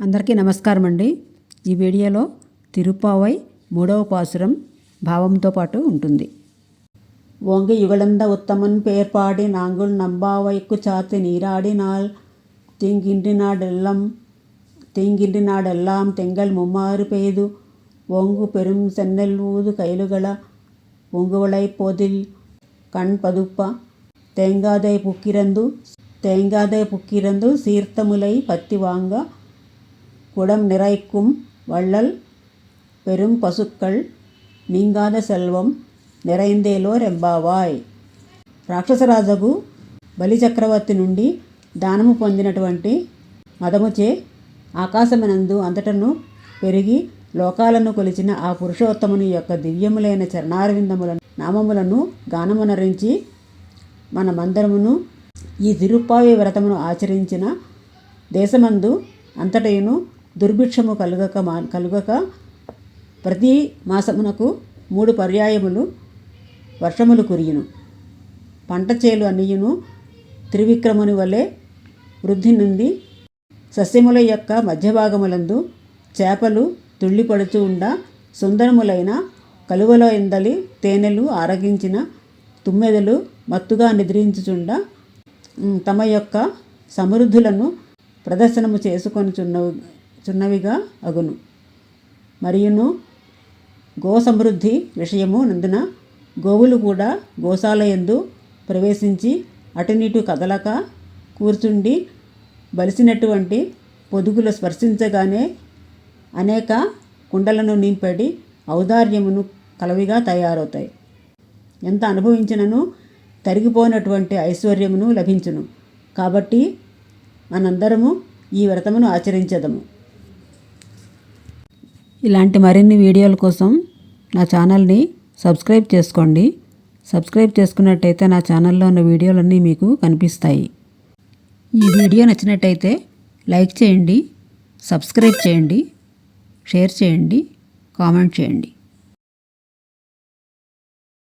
అందరికీ నమస్కారం అండి ఈ వీడియోలో తిరుపావై మూడవ పాసురం భావంతో పాటు ఉంటుంది ஓங்கி யுகழந்த உத்தமன் பேர்பாடி நாங்குள் நம்பாவைக்கு சாத்து நீராடினால் தீங்கின்றினாடெல்லாம் தீங்கின்றினாடெல்லாம் தெங்கள் மும்மாறு பெய்து ஓங்கு பெரும் சென்னல் ஊது கைலுகள ஒங்குவளை போதில் கண் பதுப்ப தேங்காதை புக்கிரந்து தேங்காதை புக்கிரந்து சீர்த்தமுலை பத்தி வாங்க குடம் நிறைக்கும் வள்ளல் பெரும்பசுக்கள் நீங்காத செல்வம் நிறைந்தேலோர் ராட்சசராஜகு రాక్షసరాజుకు బలిచక్రవర్తి నుండి దానము పొందినటువంటి మదముచే ఆకాశమనందు అంతటను పెరిగి లోకాలను కొలిచిన ఆ పురుషోత్తముని యొక్క దివ్యములైన చరణారవిందముల నామములను గానమునరించి మనమందరమును ఈ తిరుప్పావి వ్రతమును ఆచరించిన దేశమందు అంతటయును దుర్భిక్షము కలుగక మా కలుగక ప్రతి మాసమునకు మూడు పర్యాయములు వర్షములు కురియును. పంట చేలు అన్నియును త్రివిక్రముని వలె వృద్ధి నుండి సస్యముల యొక్క మధ్యభాగములందు చేపలు తుళ్ళిపడుచు ఉండ సుందరములైన కలువలో ఎందలి తేనెలు ఆరగించిన తుమ్మెదలు మత్తుగా నిద్రించుచుండ తమ యొక్క సమృద్ధులను ప్రదర్శనము చేసుకొనిచున్న చిన్నవిగా అగును. మరియును గో సమృద్ధి విషయము నందున గోవులు కూడా గోశాలయందు ప్రవేశించి అటునిటు కదలక కూర్చుండి బలిసినటువంటి పొదుగులు స్పర్శించగానే అనేక కుండలను నింపడి ఔదార్యమును కలవిగా తయారవుతాయి. ఎంత అనుభవించినను తరిగిపోయినటువంటి ఐశ్వర్యమును లభించును. కాబట్టి మనందరము ఈ వ్రతమును ఆచరించదము. ఇలాంటి మరిన్ని వీడియోల కోసం నా ఛానల్ని సబ్స్క్రైబ్ చేసుకోండి. సబ్స్క్రైబ్ చేసుకున్నట్టయితే నా ఛానల్లో ఉన్న వీడియోలన్నీ మీకు కనిపిస్తాయి. ఈ వీడియో నచ్చినట్టయితే లైక్ చేయండి సబ్స్క్రైబ్ చేయండి షేర్ చేయండి కామెంట్ చేయండి.